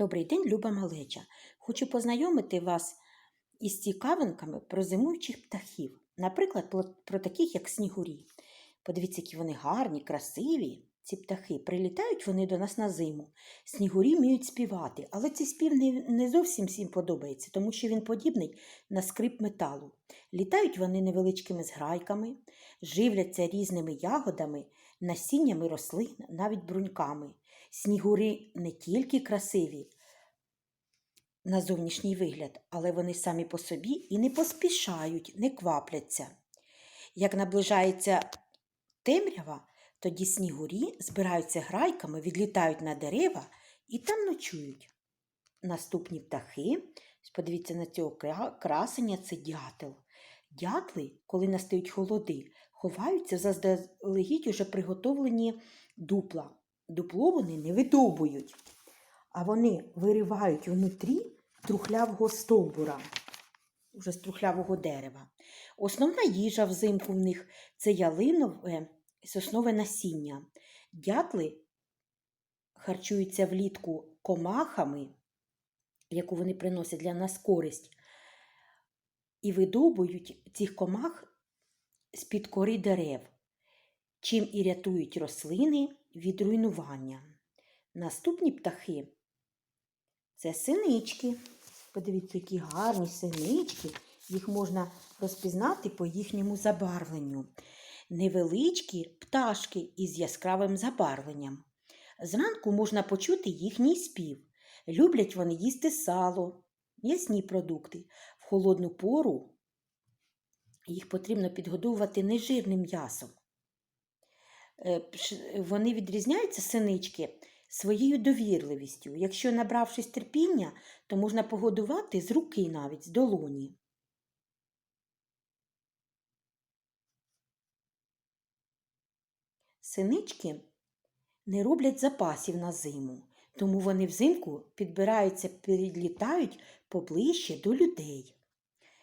Добрий день, люба малеча. Хочу познайомити вас із цікавинками про зимуючих птахів. Наприклад, про, таких, як снігурі. Подивіться, які вони гарні, красиві. Ці птахи прилітають вони до нас на зиму. Снігурі вміють співати, але цей спів не зовсім всім подобається, тому що він подібний на скрип металу. Літають вони невеличкими зграйками, живляться різними ягодами, насіннями рослин, навіть бруньками. Снігури не тільки красиві на зовнішній вигляд, але вони самі по собі і не поспішають, не квапляться. Як наближається темрява, тоді снігурі збираються грайками, відлітають на дерева і там ночують. Наступні птахи, подивіться на цього красення, це дятел. Дятли, коли настають холоди, ховаються заздалегідь уже приготовлені дупла. Дупло вони не видовбують, а вони виривають внутрі трухлявого стовбура, уже з трухлявого дерева. Основна їжа взимку в них це ялинове і соснове насіння. Дятли харчуються влітку комахами, яку вони приносять для нас користь, і видовбують цих комах з-під кори дерев, чим і рятують рослини від руйнування. Наступні птахи це синички. Подивіться, які гарні синички. Їх можна розпізнати по їхньому забарвленню. Невеличкі пташки із яскравим забарвленням. Зранку можна почути їхній спів. Люблять вони їсти сало, м'ясні продукти. В холодну пору їх потрібно підгодовувати нежирним м'ясом. Е, Вони відрізняються синички своєю довірливістю. Якщо, набравшись терпіння, то можна погодувати з руки навіть, з долоні. Синички не роблять запасів на зиму, тому вони взимку підбираються, підлітають поближче до людей.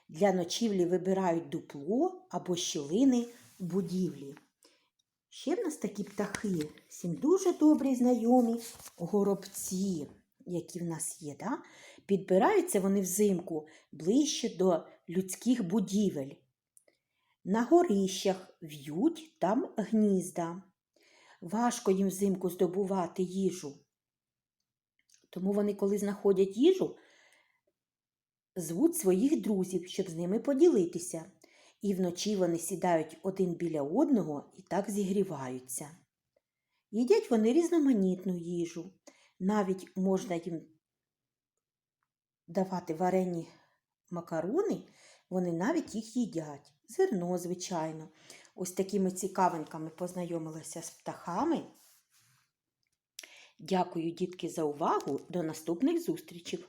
Для ночівлі вибирають дупло або щілини будівлі. Ще в нас такі птахи, всім дуже добрі знайомі горобці, які в нас є. Да? Підбираються вони взимку ближче до людських будівель. На горищах в'ють там гнізда. Важко їм взимку здобувати їжу. Тому вони, коли знаходять їжу, звуть своїх друзів, щоб з ними поділитися. І вночі вони сідають один біля одного і так зігріваються. Їдять вони різноманітну їжу. Навіть можна їм давати варені макарони, вони навіть їх їдять. Зерно, звичайно. Ось такими цікавинками познайомилася з птахами. Дякую, дітки, за увагу. До наступних зустрічей!